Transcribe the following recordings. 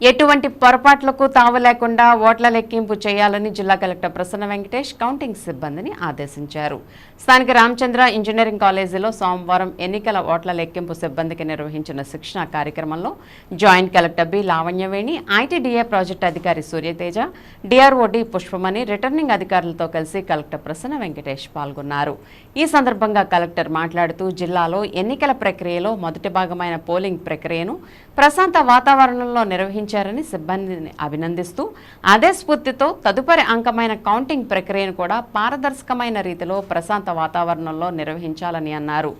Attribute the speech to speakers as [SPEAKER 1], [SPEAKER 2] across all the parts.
[SPEAKER 1] ఎటువంటి పొరపాట్లకు తావు లేకుండా ఓట్ల లెక్కింపు చేయాలని జిల్లా కలెక్టర్ ప్రసన్న వెంకటేష్ కౌంటింగ్ సిబ్బందిని ఆదేశించారు. స్థానిక రామచంద్ర ఇంజనీరింగ్ కాలేజీలో సోమవారం ఎన్నికల ఓట్ల లెక్కింపు సిబ్బందికి నిర్వహించిన శిక్షణ కార్యక్రమంలో joint collector B Lavanyaveni ITDA project అధికారి సూర్యతేజ డిఆర్ఓడి పుష్పమణి రిటర్నింగ్ అధికారులతో కలిసి కలెక్టర్ ప్రసన్న వెంకటేష్ పాల్గొన్నారు. ఈ సందర్భంగా కలెక్టర్ మాట్లాడుతూ జిల్లాలో ఎన్నికల ప్రక్రియలో మొదటి భాగమైన పోలింగ్ ప్రక్రియను ప్రశాంత వాతావరణంలో నిర్వహించారని సిబ్బందిని అభినందిస్తూ అదే స్ఫూర్తితో తదుపరి అంకమైన కౌంటింగ్ ప్రక్రియను కూడా పారదర్శకమైన రీతిలో ప్రశాంత వాతావరణంలో నిర్వహించాలని అన్నారు.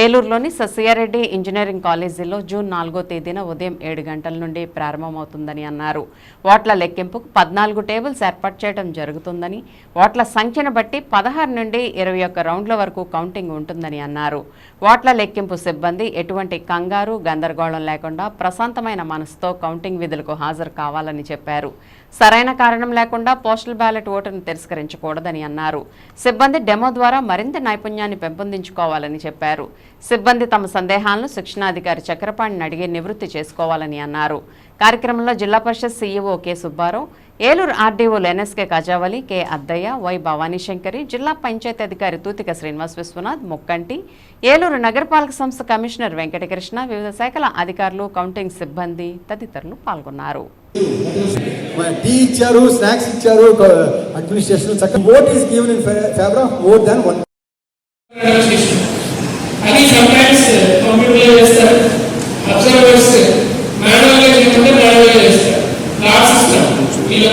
[SPEAKER 1] ఏలూరులోని ససియారెడ్డి ఇంజనీరింగ్ కాలేజీలో జూన్ నాలుగో తేదీన ఉదయం ఏడు గంటల నుండి ప్రారంభమవుతుందని అన్నారు. ఓట్ల లెక్కింపుకు పద్నాలుగు టేబుల్స్ ఏర్పాటు చేయడం జరుగుతుందని ఓట్ల సంఖ్యను బట్టి పదహారు నుండి ఇరవై ఒక్క రౌండ్ల వరకు కౌంటింగ్ ఉంటుందని అన్నారు. ఓట్ల లెక్కింపు సిబ్బంది ఎటువంటి కంగారు గందరగోళం లేకుండా ప్రశాంతమైన మనసుతో కౌంటింగ్ విధులకు హాజరు కావాలని చెప్పారు. సరైన కారణం లేకుండా పోస్టల్ బ్యాలెట్ ఓటును తిరస్కరించకూడదని అన్నారు. సిబ్బంది డెమో ద్వారా మరింత నైపుణ్యాన్ని పెంపొందించుకోవాలని చెప్పారు. సిబ్బంది తమ సందేహాలను శిక్షణాధికారి చక్రపాణిని అడిగి నివృత్తి చేసుకోవాలని అన్నారు. కార్యక్రమంలో Zilla Parishad CEO K Subbarao Eluru ఆర్డీఓలు NSK Kajavali K Addayya Y Bhavani Shankari Zilla Panchayat అధికారి తూతిక శ్రీనివాస్ విశ్వనాథ్ ముక్కంటి ఏలూరు నగరపాలక సంస్థ కమిషనర్ వెంకటకృష్ణ వివిధ శాఖల అధికారులు కౌంటింగ్ సిబ్బంది తదితరులు పాల్గొన్నారు.
[SPEAKER 2] టీ ఇచ్చారు స్నాక్స్ ఇచ్చారు అడ్మినిస్ట్రేషన్ చక్కగా vote is given in favour of more than one
[SPEAKER 3] అది సమ్టైమ్స్ కంప్యూటర్లో చేస్తారు అబ్జర్వర్స్ మాన్యువల్గా చేయమంటే మాన్యువల్గా చేస్తారు లాట్ సిస్టమ్ వీళ్ళు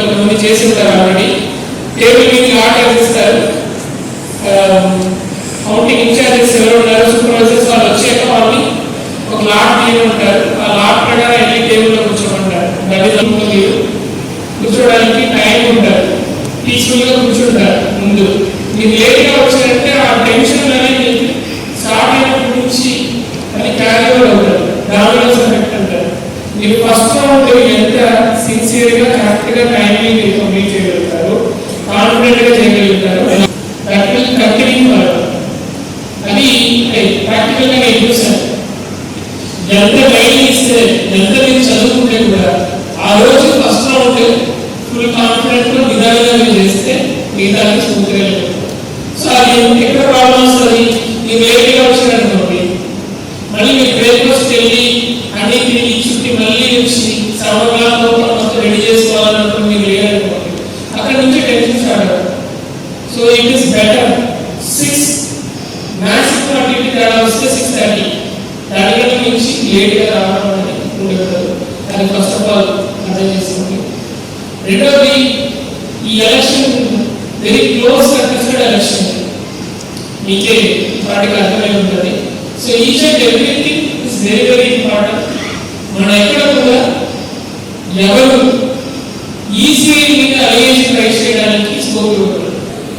[SPEAKER 3] చేస్తారు చేసి ఆల్రెడీ టేబుల్ మీద లాట్ వేసిస్తారు కౌంటింగ్ ఇన్ఛార్జెస్ ఎవరు ఉన్నారు సూపర్వైజర్స్ వాళ్ళు వచ్చాక వాళ్ళని ఒక లాట్ తీయని ఉంటారు. ఆ లాట్ ప్రకారం వెళ్ళి టేబుల్లో కూర్చోమంటారు. దళిత కూర్చోడానికి టైం ఉంటారు పీస్ఫుల్గా కూర్చుంటారు ముందు. మీరు లేట్గా వచ్చారంటే ఆ టెన్షన్ అనేది స్టార్ట్ అయినప్పటి నుంచి అది క్యారీ అవుట్ అవుతారు డామినోస్ ఎఫెక్ట్ అంటారు మీరు ఫస్ట్ రౌండ్ ఎంత సిన్సియర్గా కరెక్ట్గా టైం కాన్ఫిడెంట్గా చేయగలుగుతారు. దట్ విల్ కంటిన్యూ అది ప్రాక్టికల్గా నేను చూశాను ఎంత గైడ్ ఇస్తే ఎంత మీరు చదువుకుంటే కూడా ఆ రోజు ఫస్ట్ రౌండ్ ఫుల్ కాన్ఫిడెంట్గా విధాలుగా మీరు చేస్తే మిగతా స్మూత్ సో అది ఎక్కడ ప్రాబ్లం వస్తుంది? మీరు మ్యాథ్స్ అటు వస్తే సిక్స్ థర్టీ థర్టీ నుంచి లేట్గా రావడం అనేది ఉండకూడదు అది ఫస్ట్ ఆఫ్ ఆల్ అర్థం చేసుకోండి రెండవది ఈ ఎలక్షన్ వెరీ క్లోజ్ కనిపిస్తున్న ఎలక్షన్ మీకే వాటికి అర్థమై ఉంటుంది so each and everything is very very important మన ఎక్కడ కూడా ఎవరు ఈసీఐ మీద ఐఏఎస్ ట్రై చేయడానికి స్కోప్ ఇవ్వదు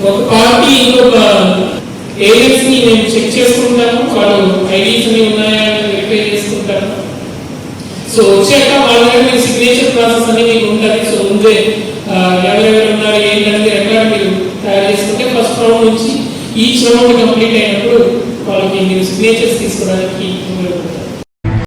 [SPEAKER 3] ఒక పార్టీ ఇంకొక ఏఎస్ని నేను చెక్ చేసుకుంటాను వాళ్ళు ఐడీస్ అన్ని ఉన్నాయా అని వెరిఫై చేసుకుంటారు. సో వచ్చాక వాళ్ళ దగ్గర సిగ్నేచర్ ప్రాసెస్ అనేది మీకు ఉంటుంది. సో ముందే ఎవరెవరు ఉన్నారు ఏంటనేది ఎక్కడ మీరు తయారు చేసుకుంటే ఫస్ట్ రౌండ్ నుంచి ఈచ్ రౌండ్ కంప్లీట్ అయినప్పుడు వాళ్ళకి మీరు సిగ్నేచర్స్ తీసుకోవడానికి